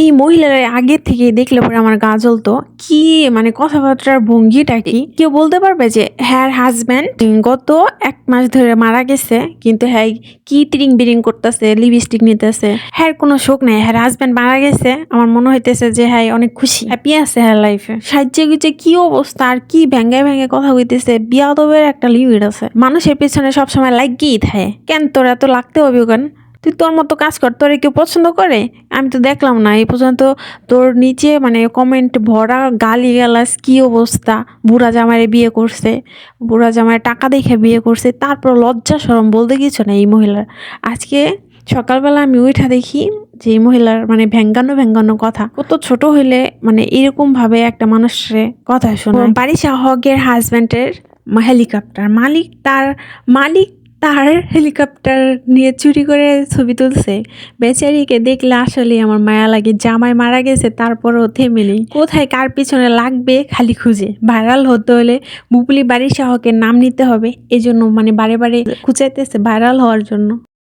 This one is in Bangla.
এই মহিলারা আগে থেকে দেখলে পরে আমার গা জ্বলতো। কি মানে কথাবার্তার ভঙ্গিটা কি? কেউ বলতে পারবে যে, হ্যার হাজব্যান্ড গত এক মাস ধরে মারা গেছে, কিন্তু হ্যাঁ কি তিরিং বিরিং করতেছে, লিপস্টিক নিতেছে। হ্যার কোনো শোক নেই, হ্যার হাজব্যান্ড মারা গেছে। আমার মনে হইতেছে যে হ্যাঁ অনেক খুশি। হ্যাপি আছে হ্যার লাইফে সাহায্যে গুজে কি অবস্থা? আর কি ভেঙ্গে ভেঙ্গে কথা কইতেছে? বিয়াদবের একটা লিমিট আছে। মানুষের পিছনে সবসময় লাগিয়েই থাকে। কেন তোর এত লাগতে হবে কেন তুই তোর মতো কাজ কর, তোরে কেউ পছন্দ করে? আমি তো দেখলাম না, এই পর্যন্ত তোর নিচে মানে কমেন্ট ভরা গালি গালাস কি অবস্থা? বুড়া জামাইরে বিয়ে করছে, বুড়া জামাই টাকা দেখে বিয়ে করছে, তারপর লজ্জা সরম বলতে কিছু না এই মহিলার। আজকে সকালবেলা আমি উঠা দেখি যে এই মহিলার মানে ভ্যাঙ্গানো ভ্যাঙ্গানো কথা। কত ছোট হইলে মানে এরকম ভাবে একটা মানুষের কথা শোনে বাড়ি শাহকের হাজব্যান্ডের হেলিকপ্টার মালিক, তার মালিক তার হেলিকপ্টার নিয়ে চুরি করে ছবি তুলছে। বেচারিকে দেখলে আসলে আমার মায়া লাগে, জামাই মারা গেছে, তারপরও থেমে নেই। কোথায় কার পিছনে লাগবে খালি খুঁজে। ভাইরাল হতে হলে বুবলি বাড়ি শাহকে নাম নিতে হবে, এজন্য মানে বারে বারে খুঁচাইতেছে ভাইরাল হওয়ার জন্য।